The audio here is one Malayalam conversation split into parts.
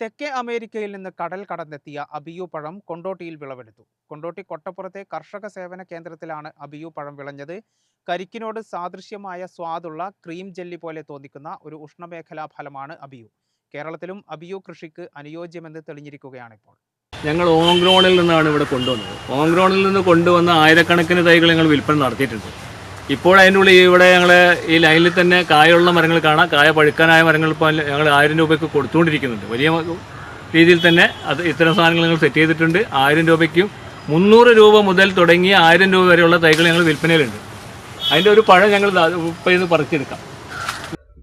തെക്കേ അമേരിക്കയിൽ നിന്ന് കടൽ കടന്നെത്തിയ അബിയു പഴം കൊണ്ടോട്ടിയിൽ വിളവെടുത്തു. കൊണ്ടോട്ടി കൊട്ടപ്പുറത്തെ കർഷക സേവന കേന്ദ്രത്തിലാണ് അബിയു പഴം വിളഞ്ഞത്. കരിക്കിനോട് സാദൃശ്യമായ സ്വാദുള്ള ക്രീം ജെല്ലി പോലെ തോന്നിക്കുന്ന ഒരു ഉഷ്ണമേഖലാ ഫലമാണ് അബിയു. കേരളത്തിലും അബിയു കൃഷിക്ക് അനുയോജ്യമെന്ന് തെളിഞ്ഞിരിക്കുകയാണ് ഇപ്പോൾ ഞങ്ങൾ ഓങ്ക്രോണിൽ നിന്നാണ് ഇവിടെ കൊണ്ടുവന്നത്. ഓങ്ക്രോണിൽ നിന്ന് കൊണ്ടുവന്ന ആയിരക്കണക്കിന് തൈകൾ ഞങ്ങൾ വിൽപ്പന നടത്തിയിട്ടുണ്ട്. ഇപ്പോൾ ഉള്ളിൽ ഇവിടെ ഞങ്ങൾ ഈ ലൈനിൽ തന്നെ കായുള്ള മരങ്ങൾ കാണാം. കായ പഴുക്കാനായ മരങ്ങൾ ഇപ്പോൾ ഞങ്ങൾ ആയിരം രൂപയ്ക്ക് കൊടുത്തുകൊണ്ടിരിക്കുന്നുണ്ട്. വലിയ രീതിയിൽ തന്നെ അത് ഇത്തരം സാധനങ്ങൾ ഞങ്ങൾ സെറ്റ് ചെയ്തിട്ടുണ്ട്. ആയിരം രൂപയ്ക്കും മുന്നൂറ് രൂപ മുതൽ തുടങ്ങി ആയിരം രൂപ വരെയുള്ള തൈകൾ ഞങ്ങൾ വിൽപ്പനയിലുണ്ട്. അതിന്റെ ഒരു പഴം ഞങ്ങൾ ഇപ്പം ഇത് പറിച്ചെടുക്കാം.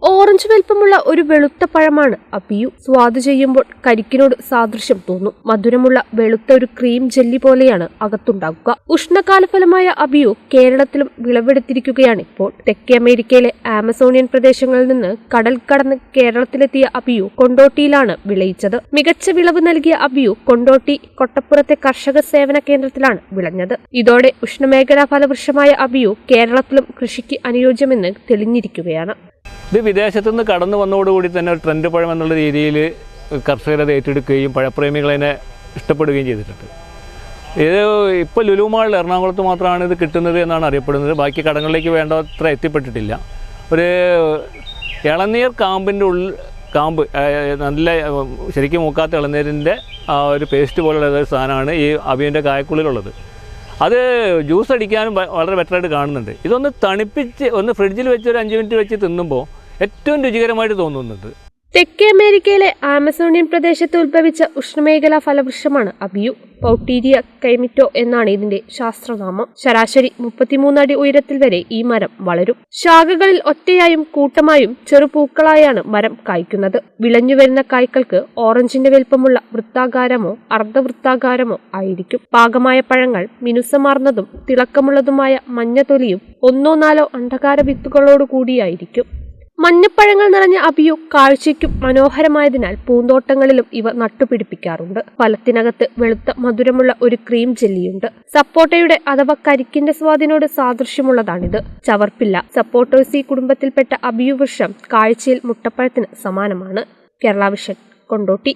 ഓറഞ്ച് വലിപ്പമുള്ള ഒരു വെളുത്ത പഴമാണ്. അപ്പിയു സ്വാദ് ചെയ്യുമ്പോൾ കരിക്കിനോട് സാദൃശ്യം തോന്നും. മധുരമുള്ള വെളുത്ത ഒരു ക്രീം ജെല്ലി പോലെയാണ് അകത്തുണ്ടാക്കുക ഉഷ്ണകാല ഫലമായ അബിയു കേരളത്തിലും വിളവെടുത്തിരിക്കുകയാണ് ഇപ്പോൾ. തെക്കേ അമേരിക്കയിലെ ആമസോണിയൻ പ്രദേശങ്ങളിൽ നിന്ന് കടൽ കടന്ന് കേരളത്തിലെത്തിയ അബിയു കൊണ്ടോട്ടിയിലാണ് വിളയിച്ചത്. മികച്ച വിളവ് നൽകിയ അബിയു കൊണ്ടോട്ടി കൊട്ടപ്പുറത്തെ കർഷക സേവന കേന്ദ്രത്തിലാണ് വിളഞ്ഞത്. ഇതോടെ ഉഷ്ണമേഖലാ ഫലവൃക്ഷമായ അബിയു കേരളത്തിലും കൃഷിക്ക് അനുയോജ്യമെന്ന് തെളിഞ്ഞിരിക്കുകയാണ്. ഇത് വിദേശത്തു നിന്ന് കടന്നു വന്നതോടുകൂടി തന്നെ ഒരു ട്രെൻഡ് പഴം എന്നുള്ള രീതിയിൽ കർഷകരത് ഏറ്റെടുക്കുകയും പഴപ്രേമികളതിനെ ഇഷ്ടപ്പെടുകയും ചെയ്തിട്ടുണ്ട്. ഇത് ഇപ്പോൾ ലുലുമാളിൽ എറണാകുളത്ത് മാത്രമാണ് ഇത് കിട്ടുന്നത് എന്നാണ് അറിയപ്പെടുന്നത്. ബാക്കി കടങ്ങളിലേക്ക് വേണ്ടത്ര എത്തിപ്പെട്ടിട്ടില്ല. ഒരു ഇളനീർ കാമ്പിന്റെ ഉള്ളിൽ കാമ്പ് നല്ല ശരിക്കും മൂക്കാത്ത ഇളനീരിന്റെ ആ ഒരു പേസ്റ്റ് പോലുള്ള സാധനമാണ് ഈ അവിയന്റെ കായക്കുള്ളിലുള്ളത്. അത് ജ്യൂസ് അടിക്കാനും വളരെ ബെറ്ററായിട്ട് കാണുന്നുണ്ട്. ഇതൊന്ന് തണുപ്പിച്ച് ഒന്ന് ഫ്രിഡ്ജിൽ വെച്ച് ഒരു അഞ്ച് മിനിറ്റ് വെച്ച് തിന്നുമ്പോൾ ഏറ്റവും രുചികരമായിട്ട് തോന്നുന്നുണ്ട് തെക്കേ അമേരിക്കയിലെ ആമസോണിയൻ പ്രദേശത്ത് ഉത്ഭവിച്ച ഉഷ്ണമേഖലാ ഫലവൃക്ഷമാണ് അബിയു. പൗട്ടീരിയ കൈമിറ്റോ എന്നാണ് ഇതിന്റെ ശാസ്ത്രനാമം. ശരാശരി മുപ്പത്തിമൂന്ന് അടി ഉയരത്തിൽ വരെ ഈ മരം വളരും. ശാഖകളിൽ ഒറ്റയായും കൂട്ടമായും ചെറുപൂക്കളായാണ് മരം കായ്ക്കുന്നത്. വിളഞ്ഞുവരുന്ന കായ്ക്കൾക്ക് ഓറഞ്ചിന്റെ വലിപ്പമുള്ള വൃത്താകാരമോ അർദ്ധവൃത്താകാരമോ ആയിരിക്കും. പാകമായ പഴങ്ങൾ മിനുസമാർന്നതും തിളക്കമുള്ളതുമായ മഞ്ഞത്തൊലിയും ഒന്നോ നാലോ അന്ധകാര വിത്തുകളോടു കൂടിയായിരിക്കും മഞ്ഞപ്പഴങ്ങൾ നിറഞ്ഞ അബിയു കാഴ്ചയ്ക്കും മനോഹരമായതിനാൽ പൂന്തോട്ടങ്ങളിലും ഇവ നട്ടുപിടിപ്പിക്കാറുണ്ട്. ഫലത്തിനകത്ത് വെളുത്ത മധുരമുള്ള ഒരു ക്രീം ജെല്ലിയുണ്ട്. സപ്പോട്ടയുടെ അഥവാ കരിക്കിന്റെ സ്വാദിനോട് സാദൃശ്യമുള്ളതാണിത്. ചവർപ്പില്ല സപ്പോട്ടോസി കുടുംബത്തിൽപ്പെട്ട അബിയു വൃക്ഷം കാഴ്ചയിൽ മുട്ടപ്പഴത്തിന് സമാനമാണ്. കേരള വിഷൻ കൊണ്ടോട്ടി.